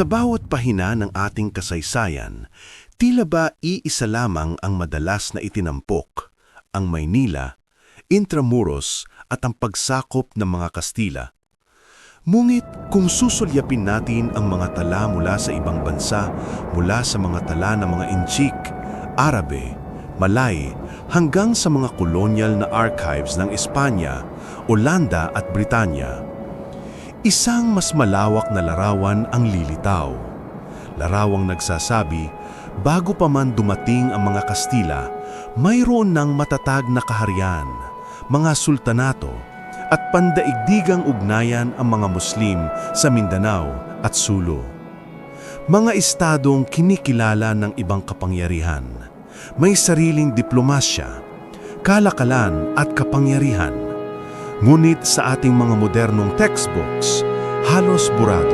Sa bawat pahina ng ating kasaysayan, tila ba iisa lamang ang madalas na itinampok, ang Maynila, Intramuros at ang pagsakop ng mga Kastila. Ngunit kung susulyapin natin ang mga tala mula sa ibang bansa, mula sa mga tala ng mga Inchik, Arabe, Malay, hanggang sa mga kolonyal na archives ng Espanya, Olanda at Britanya, isang mas malawak na larawan ang lilitaw. Larawang nagsasabi, bago pa man dumating ang mga Kastila, mayroon ng matatag na kaharian, mga sultanato, at pandaigdigang ugnayan ang mga Muslim sa Mindanao at Sulu. Mga estadong kinikilala ng ibang kapangyarihan, may sariling diplomasya, kalakalan at kapangyarihan. Ngunit sa ating mga modernong textbooks, halos burado.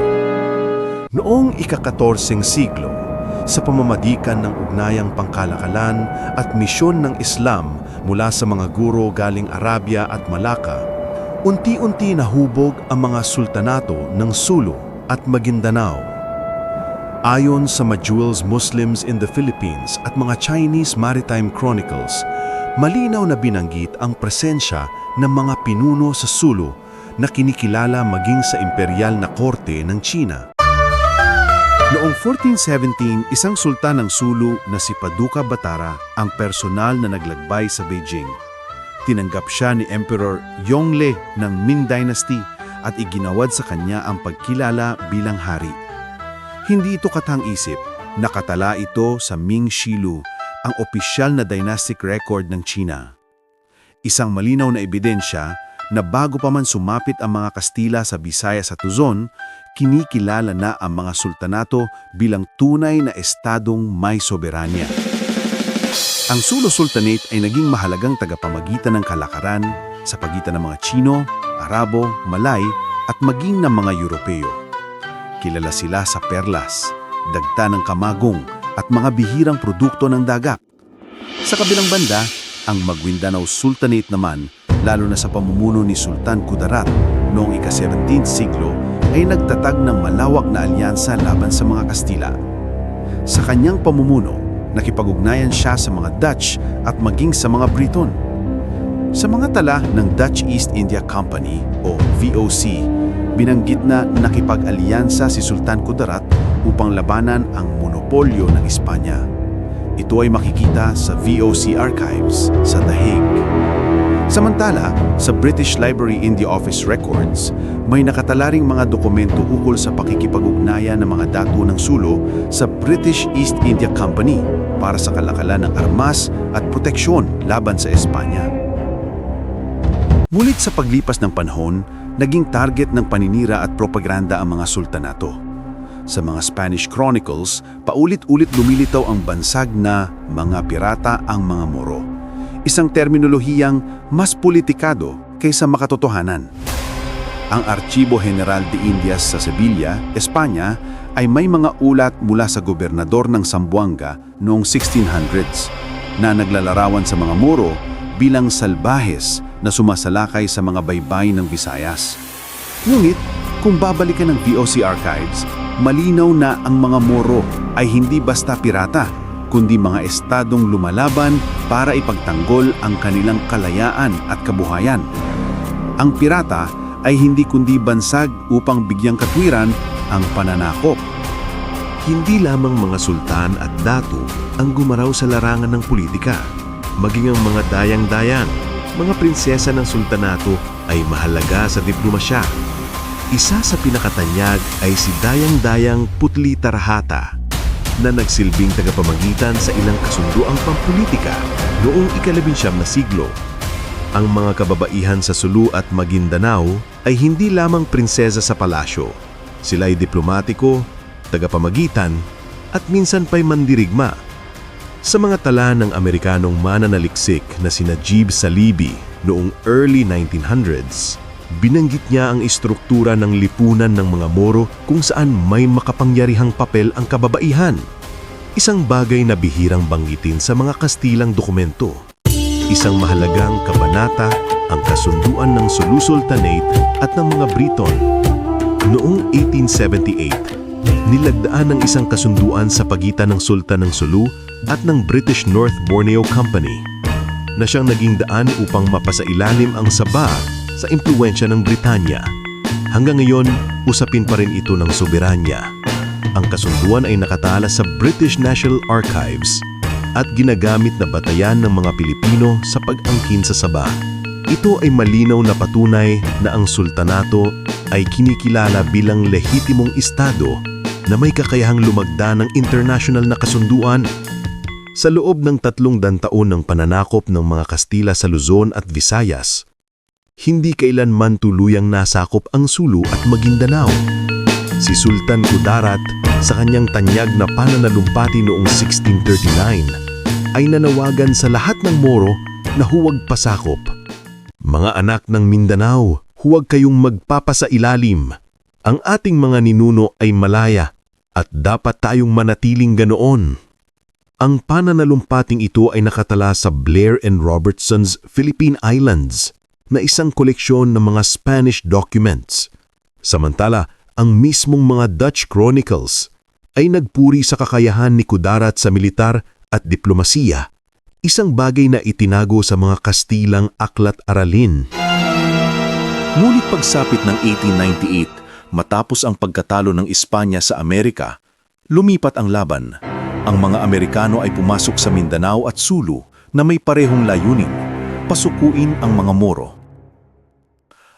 Noong ika-14 siglo, sa pamamadikan ng ugnayang pangkalakalan at misyon ng Islam mula sa mga guro galing Arabia at Malacca, unti-unti nahubog ang mga sultanato ng Sulu at Maguindanao. Ayon sa Majuel's Muslims in the Philippines at mga Chinese Maritime Chronicles, malinaw na binanggit ang presensya ng mga pinuno sa Sulu na kinikilala maging sa imperial na korte ng China. Noong 1417, isang sultan ng Sulu na si Paduka Batara ang personal na naglagbay sa Beijing. Tinanggap siya ni Emperor Yongle ng Ming Dynasty at iginawad sa kanya ang pagkilala bilang hari. Hindi ito katang-isip, nakatala ito sa Ming Shilu, ang opisyal na dynastic record ng China. Isang malinaw na ebidensya na bago pa man sumapit ang mga Kastila sa Visayas at Luzon, kinikilala na ang mga sultanato bilang tunay na estadong may soberanya. Ang Sulu Sultanate ay naging mahalagang tagapamagitan ng kalakaran sa pagitan ng mga Chino, Arabo, Malay at maging ng mga Europeo. Kilala sila sa perlas, dagta ng kamagong at mga bihirang produkto ng dagat. Sa kabilang banda, ang Maguindanao Sultanate naman, lalo na sa pamumuno ni Sultan Kudarat noong ika-17th siglo, ay nagtatag ng malawak na alyansa laban sa mga Kastila. Sa kanyang pamumuno, nakipag-ugnayan siya sa mga Dutch at maging sa mga Briton. Sa mga tala ng Dutch East India Company o VOC, binanggit na nakipag-alyansa si Sultan Kudarat upang labanan ang monopolyo ng Espanya. Ito ay makikita sa VOC Archives sa The Hague. Samantala, sa British Library India Office Records, may nakatalaring mga dokumento ukol sa pakikipag-ugnayan ng mga dato ng Sulu sa British East India Company para sa kalakalan ng armas at proteksyon laban sa Espanya. Ngunit sa paglipas ng panahon, naging target ng paninira at propaganda ang mga sultanato. Sa mga Spanish Chronicles, paulit-ulit lumilitaw ang bansag na mga pirata ang mga Moro. Isang terminolohiyang mas politikado kaysa makatotohanan. Ang Archivo General de Indias sa Sevilla, Espanya, ay may mga ulat mula sa gobernador ng Zamboanga noong 1600s na naglalarawan sa mga Moro bilang salbahes na sumasalakay sa mga baybay ng Visayas. Ngunit, kung babalikan ng VOC Archives, malinaw na ang mga Moro ay hindi basta pirata, kundi mga estadong lumalaban para ipagtanggol ang kanilang kalayaan at kabuhayan. Ang pirata ay hindi kundi bansag upang bigyang katwiran ang pananakop. Hindi lamang mga sultan at dato ang gumaraw sa larangan ng politika, maging ang mga dayang-dayang, mga prinsesa ng sultanato ay mahalaga sa diplomasya. Isa sa pinakatanyag ay si Dayang-Dayang Putli Tarahata na nagsilbing tagapamagitan sa ilang kasunduang pampolitika noong ikalabinsyam na siglo. Ang mga kababaihan sa Sulu at Maguindanao ay hindi lamang prinsesa sa palasyo. Sila ay diplomatiko, tagapamagitan, at minsan pa'y mandirigma. Sa mga tala ng Amerikanong mananaliksik na si Najib Salibi noong early 1900s, binanggit niya ang istruktura ng lipunan ng mga Moro kung saan may makapangyarihang papel ang kababaihan. Isang bagay na bihirang banggitin sa mga Kastilang dokumento. Isang mahalagang kabanata ang kasunduan ng Sulu Sultanate at ng mga Briton. Noong 1878, nilagdaan ng isang kasunduan sa pagitan ng Sultan ng Sulu at ng British North Borneo Company na siyang naging daan upang mapasailalim ang Sabah sa impluensya ng Britanya. Hanggang ngayon, usapin pa rin ito ng soberanya. Ang kasunduan ay nakatala sa British National Archives at ginagamit na batayan ng mga Pilipino sa pag-angkin sa Sabah. Ito ay malinaw na patunay na ang sultanato ay kinikilala bilang lehitimong estado na may kakayahang lumagda ng international na kasunduan sa loob ng tatlong dantaon ng pananakop ng mga Kastila sa Luzon at Visayas, hindi kailanman tuluyang nasakop ang Sulu at Maguindanao. Si Sultan Kudarat sa kanyang tanyag na pananalumpati noong 1639 ay nanawagan sa lahat ng Moro na huwag pasakop. Mga anak ng Mindanao, huwag kayong magpapasailalim. Ang ating mga ninuno ay malaya at dapat tayong manatiling ganoon. Ang pananalumpating ito ay nakatala sa Blair and Robertson's Philippine Islands na isang koleksyon ng mga Spanish documents. Samantala, ang mismong mga Dutch Chronicles ay nagpuri sa kakayahan ni Kudarat sa militar at diplomasiya, isang bagay na itinago sa mga Kastilang aklat-aralin. Ngunit pagsapit ng 1898, matapos ang pagkatalo ng Espanya sa Amerika, lumipat ang laban. Ang mga Amerikano ay pumasok sa Mindanao at Sulu na may parehong layunin, pasukuin ang mga Moro.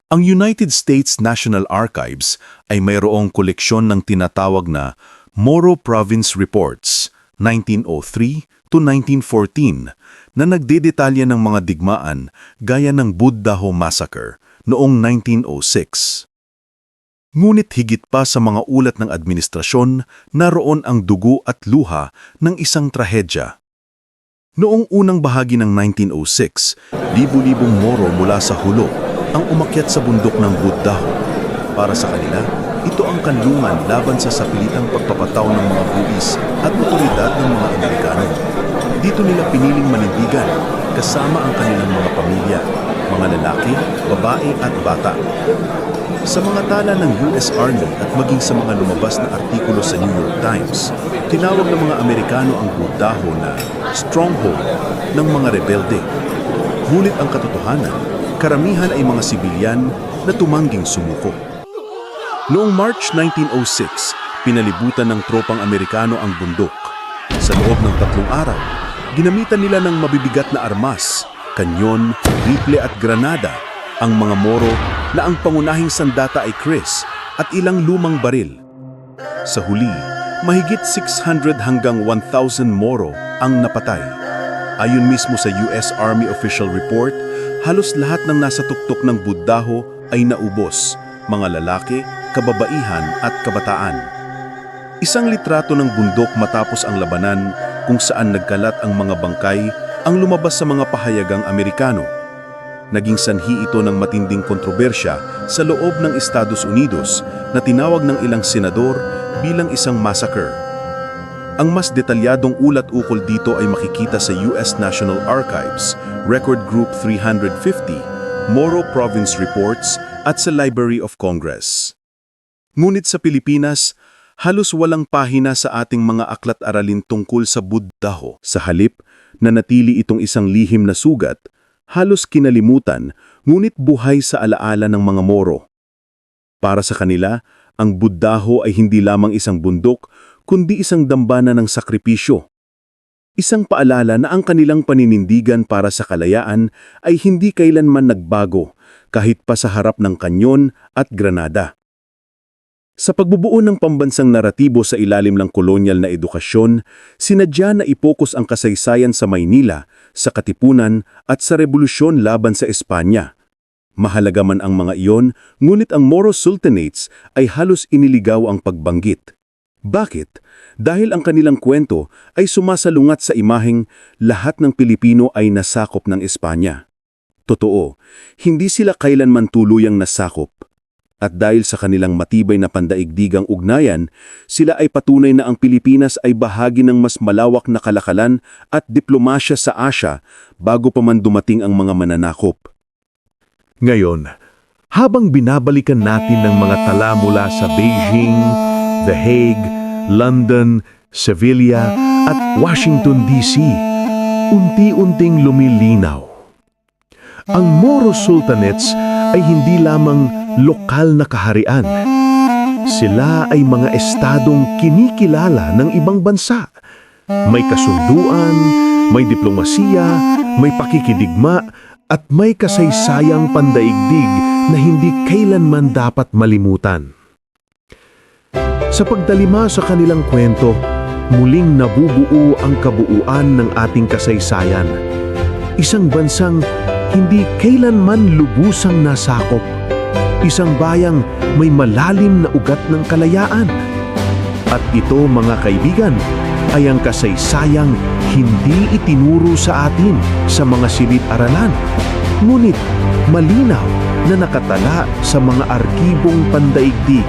Ang United States National Archives ay mayroong koleksyon ng tinatawag na Moro Province Reports 1903 to 1914 na nagdedetalya ng mga digmaan gaya ng Buddaho Massacre noong 1906. Ngunit higit pa sa mga ulat ng administrasyon, naroon ang dugo at luha ng isang trahedya. Noong unang bahagi ng 1906, libu-libong Moro mula sa Hulo ang umakyat sa bundok ng Buddaho. Para sa kanila, ito ang kanlungan laban sa sapilitang pagpapataw ng mga buwis at otoridad ng mga Amerikano. Dito nila piniling manindigan kasama ang kanilang mga pamilya, lalaki, babae at bata. Sa mga tala ng US Army at maging sa mga lumabas na artikulo sa New York Times, tinawag ng mga Amerikano ang Budaho na stronghold ng mga rebelde. Ngunit ang katotohanan, karamihan ay mga sibilyan na tumangging sumuko. Noong March 1906, pinalibutan ng tropang Amerikano ang bundok. Sa loob ng tatlong araw, ginamitan nila ng mabibigat na armas, kanyon, rifle at granada ang mga Moro na ang pangunahing sandata ay Chris at ilang lumang baril. Sa huli, mahigit 600 hanggang 1,000 Moro ang napatay. Ayon mismo sa US Army official report, halos lahat ng nasa tuktok ng Buddaho ay naubos, mga lalaki, kababaihan at kabataan. Isang litrato ng bundok matapos ang labanan kung saan nagkalat ang mga bangkay ang lumabas sa mga pahayagang Amerikano. Naging sanhi ito ng matinding kontrobersya sa loob ng Estados Unidos na tinawag ng ilang senador bilang isang massacre. Ang mas detalyadong ulat ukol dito ay makikita sa US National Archives, Record Group 350, Moro Province Reports at sa Library of Congress. Ngunit sa Pilipinas, halos walang pahina sa ating mga aklat-aralin tungkol sa Buddaho. Sa halip, nanatili itong isang lihim na sugat, halos kinalimutan, ngunit buhay sa alaala ng mga Moro. Para sa kanila, ang Buddaho ay hindi lamang isang bundok, kundi isang dambana ng sakripisyo. Isang paalala na ang kanilang paninindigan para sa kalayaan ay hindi kailanman nagbago kahit pa sa harap ng kanyon at granada. Sa pagbubuo ng pambansang naratibo sa ilalim ng kolonyal na edukasyon, sinadya na ipokus ang kasaysayan sa Maynila, sa Katipunan at sa revolusyon laban sa Espanya. Mahalaga man ang mga iyon, ngunit ang Moro Sultanates ay halos iniligaw ang pagbanggit. Bakit? Dahil ang kanilang kwento ay sumasalungat sa imaheng lahat ng Pilipino ay nasakop ng Espanya. Totoo, hindi sila kailanman tuluyang nasakop. At dahil sa kanilang matibay na pandaigdigang ugnayan, sila ay patunay na ang Pilipinas ay bahagi ng mas malawak na kalakalan at diplomasya sa Asya bago pa man dumating ang mga mananakop. Ngayon, habang binabalikan natin ng mga tala mula sa Beijing, The Hague, London, Sevilla at Washington DC, unti-unting lumilinaw. Ang Moro Sultanates ay hindi lamang lokal na kaharian. Sila ay mga estadong kinikilala ng ibang bansa. May kasunduan, may diplomasiya, may pakikidigma, at may kasaysayang pandaigdig na hindi kailanman dapat malimutan. Sa pagdalima sa kanilang kwento, muling nabubuo ang kabuuan ng ating kasaysayan. Isang bansang hindi kailanman lubusang nasakop isang bayang may malalim na ugat ng kalayaan. At ito mga kaibigan, ay ang kasaysayang hindi itinuro sa atin sa mga silid-aralan. Ngunit malinaw na nakatala sa mga arkibong pandaigdig.